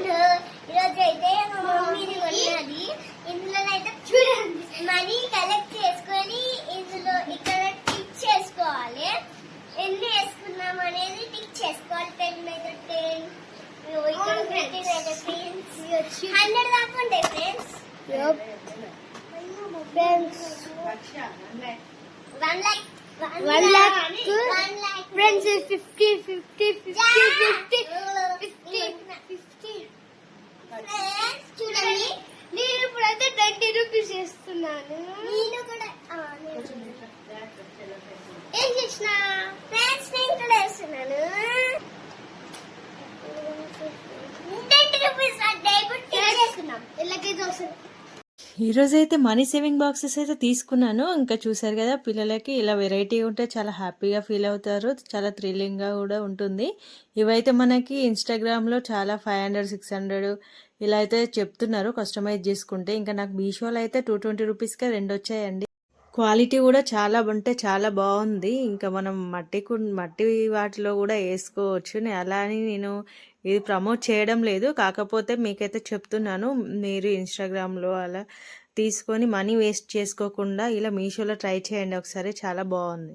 Hello ఈరోజు అయితే మా మమ్మీది ఉన్నది ఇందులో అయితే చూడండి. మనీ కలెక్ట్ చేసుకొని ఇందులో ఇక్కడ టిక్ చేసుకోవాలి. ఎన్ని వేసుకున్నాం అనేది టిక్ చేసుకోవాలి. టెన్ మీద టెన్ హండ్రెడ్ దాకా ఉంటాయి friends one lakh friends fifty fifty fifty fifty ఇస్తున్నాను నేను కూడా ఆ, నేను ఏం చేసిన ఫ్రెండ్స్ నేను కూడా వేస్తున్నాను ట్వంటీ రూపీస్ అంటే ఇప్పుడు టిక్ చేసుకున్నాం ఇలాగైతే వస్తుంది ఈరోజు అయితే మనీ సేవింగ్ బాక్సెస్ అయితే తీసుకున్నాను. ఇంకా చూసారు కదా పిల్లలకి ఇలా వెరైటీ ఉంటే చాలా హ్యాపీగా ఫీల్ అవుతారు. చాలా థ్రిల్లింగ్గా కూడా ఉంటుంది. ఇవైతే మనకి ఇన్స్టాగ్రామ్లో చాలా ఫైవ్ హండ్రెడ్ సిక్స్ హండ్రెడ్ ఇలా అయితే చెప్తున్నారు కస్టమైజ్ చేసుకుంటే. ఇంకా నాకు మీషోలో అయితే టూ ట్వంటీ రూపీస్కే రెండు వచ్చాయండి. క్వాలిటీ కూడా చాలా అంటే చాలా బాగుంది. ఇంకా మనం మట్టి మట్టి వాటిలో కూడా వేసుకోవచ్చు అలా అని నేను ఇది ప్రమోట్ చేయడం లేదు. కాకపోతే మీకైతే చెప్తున్నాను. మీరు ఇన్స్టాగ్రామ్లో అలా తీసుకొని మనీ వేస్ట్ చేసుకోకుండా ఇలా మీషోలో ట్రై చేయండి. ఒకసారి చాలా బాగుంది.